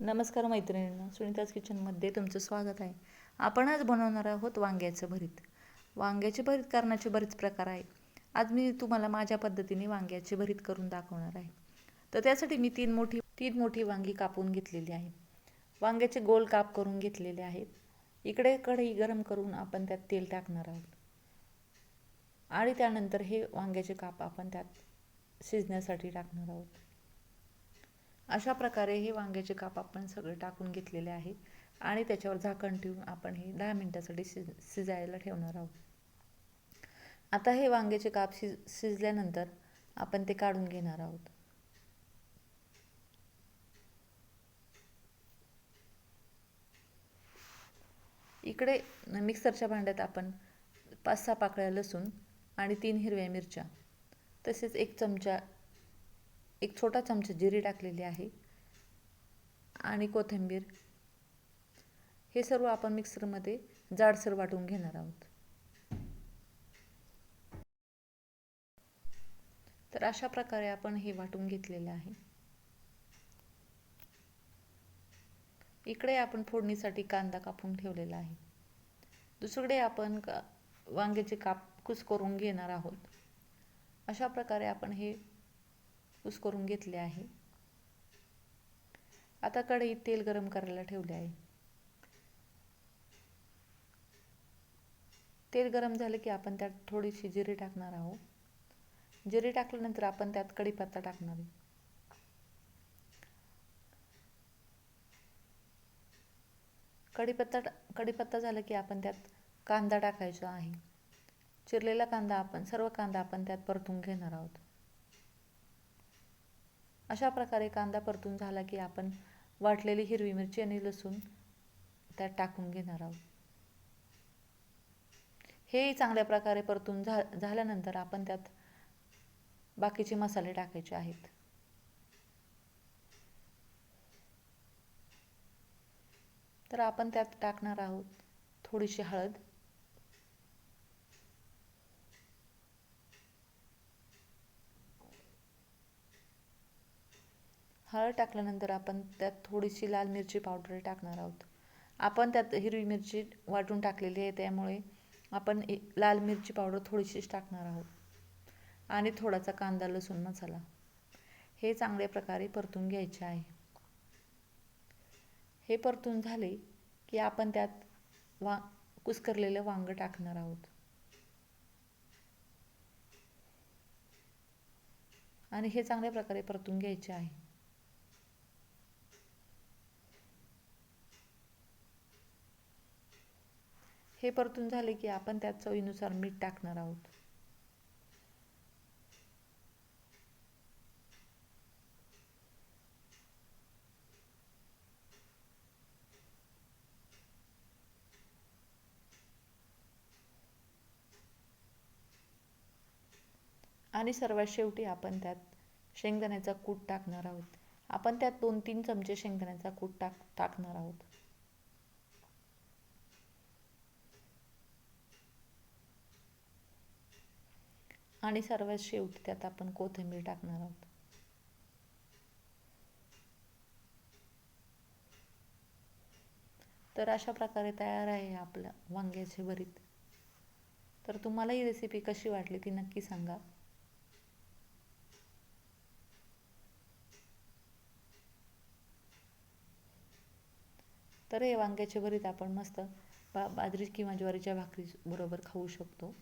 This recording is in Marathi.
नमस्कार मैत्रिणींना सुनीताज किचनमध्ये तुमचं स्वागत आहे. आपण आज बनवणार आहोत वांग्याचं भरीत. वांग्याचे भरीत करण्याचे बरेच प्रकार आहे आज मी तुम्हाला माझ्या पद्धतीने वांग्याचे भरीत करून दाखवणार आहे. तर त्यासाठी मी तीन मोठी तीन मोठी वांगी कापून घेतलेली आहे. वांग्याचे गोल काप करून घेतलेले आहेत. इकडे कढई गरम करून आपण त्यात तेल टाकणार आहोत. आणि त्यानंतर हे वांग्याचे काप आपण त्यात शिजण्यासाठी टाकणार आहोत. अशा प्रकारे हे वांग्याचे काप आपण सगळे टाकून घेतलेले आहे आणि त्याच्यावर झाकण ठेवून आपण हे दहा मिनटासाठी शिज शिजायला ठेवणार आहोत. आता हे वांग्याचे काप शिज शिजल्यानंतर आपण ते काढून घेणार आहोत. इकडे मिक्सरच्या भांड्यात आपण पाच सहा पाकळ्या लसूण आणि तीन हिरव्या मिरच्या तसेच एक चमचा एक छोटा चमचा जिरी टाकलेली आहे. आणि कोथिंबीर. हे सर्व आपण मिक्सरमध्ये जाडसर वाटून घेणार आहोत. तर अशा प्रकारे आपण हे वाटून घेतलेले आहे. इकडे आपण फोडणीसाठी कांदा कापून ठेवलेला आहे. दुसरीकडे आपण का वांग्याचे काप करून घेणार आहोत. अशा प्रकारे आपण हे कुस करून घेतले आहे. आता कढईत तेल गरम करायला ठेवले आहे. तेल गरम झाले की आपण त्यात थोडीशी जिरे टाकणार आहोत. जिरे टाकल्यानंतर आपण त्यात कढीपत्ता टाकणार आहे. कढीपत्ता कढीपत्ता झाला की आपण त्यात कांदा टाकायचा आहे. चिरलेला कांदा आपण सर्व कांदा आपण त्यात परतून घेणार आहोत. अशा प्रकारे कांदा परतून झाला की आपण वाटलेली हिरवी मिरची आणि लसूण त्यात टाकून घेणार आहोत. हे चांगल्या प्रकारे परतून झा झाल्यानंतर आपण त्यात बाकीचे मसाले टाकायचे आहेत. तर आपण त्यात टाकणार आहोत थोडीशी हळद. हळद टाकल्यानंतर आपण त्यात थोडीशी लाल मिरची पावडर टाकणार आहोत. आपण त्यात हिरवी मिरची वाटून टाकलेली आहे त्यामुळे आपण लाल मिरची पावडर थोडीशीच टाकणार आहोत. आणि थोडासा कांदा लसूण मसाला. हे चांगल्या प्रकारे परतून घ्यायचे आहे. हे परतून झाले की आपण त्यात वा कुस्करलेलं वांग टाकणार आहोत. आणि हे चांगल्या प्रकारे परतून घ्यायचे आहे. हे परतून झाले की आपण त्यात चवीनुसार मीठ टाकणार आहोत. आणि सर्वात शेवटी आपण त्यात शेंगदाण्याचा कूट टाकणार आहोत. आपण त्यात दोन तीन चमचे शेंगदाण्याचा कूट टाक टाकणार आहोत. आणि सर्वात शेवटी त्यात आपण कोथिंबीर टाकणार आहोत. तर अशा प्रकारे तयार आहे आपलं वांग्याचे भरीत. तर तुम्हाला ही रेसिपी कशी वाटली ती नक्की सांगा. तर हे वांग्याचे भरीत आपण मस्त बा बाजरी किंवा ज्वारीच्या भाकरी बरोबर खाऊ शकतो.